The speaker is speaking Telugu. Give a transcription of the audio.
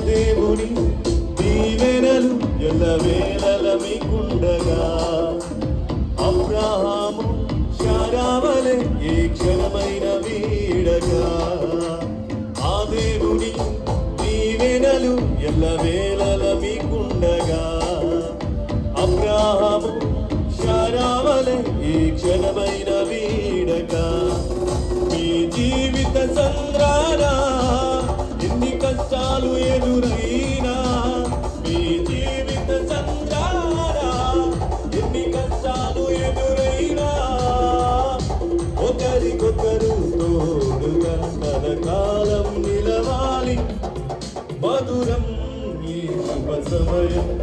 దేవుని దీవెనలు ఎల్ల వేళల మీకుండగా. అబ్రహాము శారావలే ఏ క్షణమైన వీడగా. ఆ దేవుని దీవెనలు ఎల్ల వేళల మీకుండగా. అబ్రహాము శారావలే ఏ క్షణమైన వీడగా. మీ జీవిత సంద్రారా കാലം നിലവാളി മധുരം ഈ ശുഭസമയം.